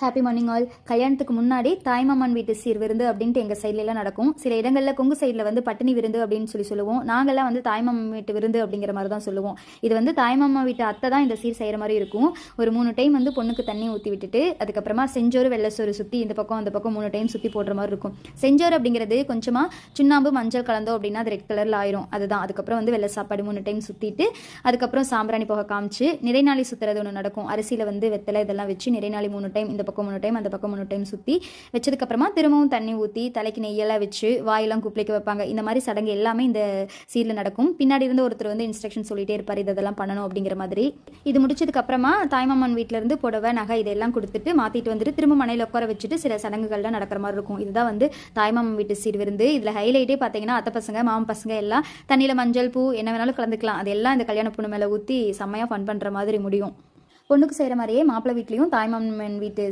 Happy morning all கல்யாணத்துக்கு முன்னாடி தாய்மாமன் வீட்டு சீர் விருந்து அப்படின்ட்டு எங்கள் சைட்லலாம் நடக்கும். சில இடங்களில் கொங்கு சைடில் வந்து பட்டினி விருந்து அப்படின்னு சொல்லி சொல்லுவோம். நாங்கள்லாம் வந்து தாய்மாமன் வீட்டு விருந்து அப்படிங்கிற மாதிரி தான் சொல்லுவோம். இது வந்து தாய்மாமா வீட்டு அத்தை தான் இந்த சீர் செய்கிற மாதிரி இருக்கும். ஒரு மூணு டைம் வந்து பொண்ணுக்கு தண்ணி ஊற்றி விட்டுட்டு அதுக்கப்புறமா செஞ்சோறு வெள்ளசோறு சுற்றி இந்த பக்கம் அந்த பக்கம் மூணு டைம் சுற்றி போடுற மாதிரி இருக்கும். செஞ்சோறு அப்படிங்கிறது கொஞ்சமாக சுண்ணாம்பு மஞ்சள் கலந்தோம் அப்படின்னா அது ரெட் கலரில் ஆயிரும். அதுதான். அதுக்கப்புறம் வந்து வெள்ளை சாப்பாடு மூணு டைம் சுற்றிட்டு அதுக்கப்புறம் சாம்பிராணி போக காமிச்சு நிறைநாளி சுற்றுறது ஒன்று நடக்கும். அரிசியில் வந்து வெத்தலை இதெல்லாம் வச்சு நிறைநாளி மூணு டைம் இந்த பக்கம் மூணு டைம் அந்த பக்கம் மூணு டைம் சுற்றி வச்சதுக்கப்புறமா திரும்பவும் தண்ணி ஊற்றி தலைக்கு நெய்யெல்லாம் வச்சு வாயெல்லாம் குப்பிளிக்க வைப்பாங்க. இந்த மாதிரி சடங்கு எல்லாமே இந்த சீரில் நடக்கும். பின்னாடி இருந்து ஒருத்தர் வந்து இன்ஸ்ட்ரக்ஷன் சொல்லிட்டே இருப்பார் இதெல்லாம் பண்ணணும் அப்படிங்கிற மாதிரி. இது முடிச்சதுக்கப்புறமா தாய்மாமன் வீட்டிலேருந்து இருந்து புடவை நகை இதெல்லாம் கொடுத்துட்டு மாற்றிட்டு வந்துட்டு திரும்ப மனையில் உட்கார வச்சுட்டு சில சடங்குகள்லாம் நடக்கிற மாதிரி இருக்கும். இதுதான் வந்து தாய்மாமன் வீட்டு சீர் விருந்து இதில் ஹைலைட்டே பார்த்தீங்கன்னா அத்தை பசங்க மாமன் பசங்க எல்லாம் தண்ணியில் மஞ்சள் பூ என்ன வேணாலும் கலந்துக்கலாம். அதெல்லாம் இந்த கல்யாண பொண்ணு மேலே ஊற்றி செம்மையாக ஃபன் பண்ணுற மாதிரி முடியும். பொண்ணுக்கு செய்கிற மாதிரியே மாப்பிள்ளை வீட்லேயும் தாய்மாமன் வீட்டு